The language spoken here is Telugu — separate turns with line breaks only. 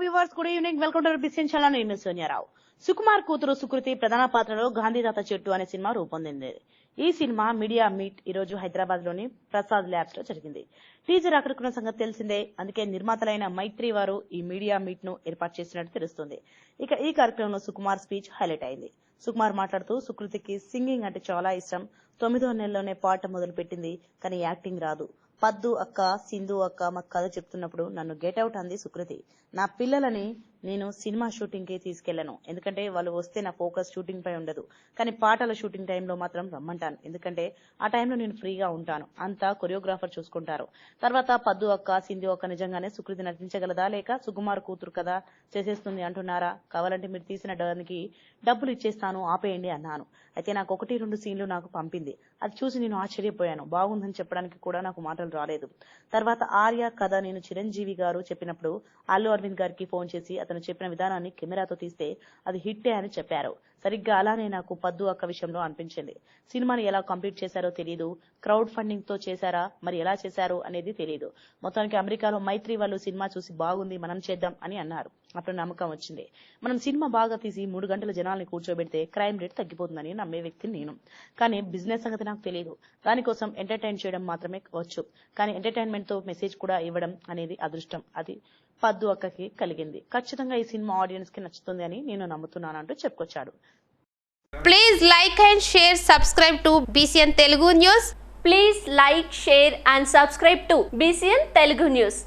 Viewers good evening. Welcome to బిసిన్ నేను సోనియారావు సుకుమార్ కూతురు సుకృతి ప్రధాన పాత్రలో గాంధీదాత చెట్టు అనే సినిమా రూపొందింది. ఈ సినిమా మీడియా మీట్ ఈ రోజు హైదరాబాద్లోని ప్రసాద్ ల్యాబ్స్లో జరిగింది. టీజర్ అక్కడికున్న సంగతి తెలిసిందే. అందుకే నిర్మాతలైన మైత్రి వారు ఈ మీడియా మీట్ను ఏర్పాటు చేసినట్టు తెలుస్తుంది. ఇక ఈ కార్యక్రమంలో సుకుమార్ స్పీచ్ హైలైట్ అయింది. సుకుమార్ మాట్లాడుతూ సుకృతికి సింగింగ్ అంటే చాలా ఇష్టం. తొమ్మిదో నెలలోనే పాట మొదలు పెట్టింది కానీ యాక్టింగ్ రాదు. పద్దు అక్క సింధు అక్క మాకు కథ చెప్తున్నప్పుడు నన్ను గెట్ అవుట్ అంది సుకృతి. నా పిల్లలని నేను సినిమా షూటింగ్కి తీసుకెళ్ళను ఎందుకంటే వాళ్ళు వస్తే నా ఫోకస్ షూటింగ్ పై ఉండదు. కానీ పాటల షూటింగ్ టైంలో మాత్రం రమ్మంటాను. ఎందుకంటే ఆ టైంలో నేను ఫ్రీగా ఉంటాను. అంతా కొరియోగ్రాఫర్ చూసుకుంటారు. తర్వాత పద్దు అక్క సింధు అక్క నిజంగానే సుకృతి నటించగలదా లేక సుకుమార్ కూతురు కదా చేసేస్తుంది అంటున్నారా? కావాలంటే మీరు తీసిన దానికి డబ్బులు ఇచ్చేస్తాను ఆపేయండి అన్నాను. అయితే నాకు ఒకటి రెండు సీన్లు నాకు పంపింది. అది చూసి నేను ఆశ్చర్యపోయాను. బాగుందని చెప్పడానికి కూడా నాకు మాటలు రాలేదు. తర్వాత ఆర్య కథ నేను చిరంజీవి గారు చెప్పినప్పుడు అల్లు అరవింద్ గారికి ఫోన్ చేసి అతను చెప్పిన విధానాన్ని కెమెరాతో తీస్తే అది హిట్టే అని చెప్పారు. సరిగ్గా అలానే నాకు పద్దు అక్క విషయంలో అనిపించింది. సినిమాని ఎలా కంప్లీట్ చేశారో తెలియదు క్రౌడ్ ఫండింగ్తో చేశారా? మరి ఎలా చేశారు అనేది తెలియదు మొత్తానికి అమెరికాలో మైత్రి వాళ్ళు సినిమా చూసి బాగుంది మనం చేద్దాం అని అన్నారు. అప్పుడు నమ్మకం వచ్చింది. మనం సినిమా బాగా తీసి మూడు గంటల జనాల్ని కూర్చోబెడితే క్రైమ్ రేట్ తగ్గిపోతుందని నమ్మే వ్యక్తిని నేను. కానీ బిజినెస్ సంగతి నాకు తెలియదు దానికోసం ఎంటర్టైన్ చేయడం మాత్రమే వచ్చు. కానీ ఎంటర్టైన్మెంట్తో మెసేజ్ కూడా ఇవ్వడం అనేది అదృష్టం. అది పద్దు అక్కకి కలిగింది. ఖచ్చితంగా ఈ సినిమా ఆడియన్స్కి నచ్చుతుంది అని నేను నమ్ముతున్నాను అంటూ చెప్పుకొచ్చాడు.
Please like and share subscribe to B C N Telugu news
please like share and subscribe to B C N Telugu news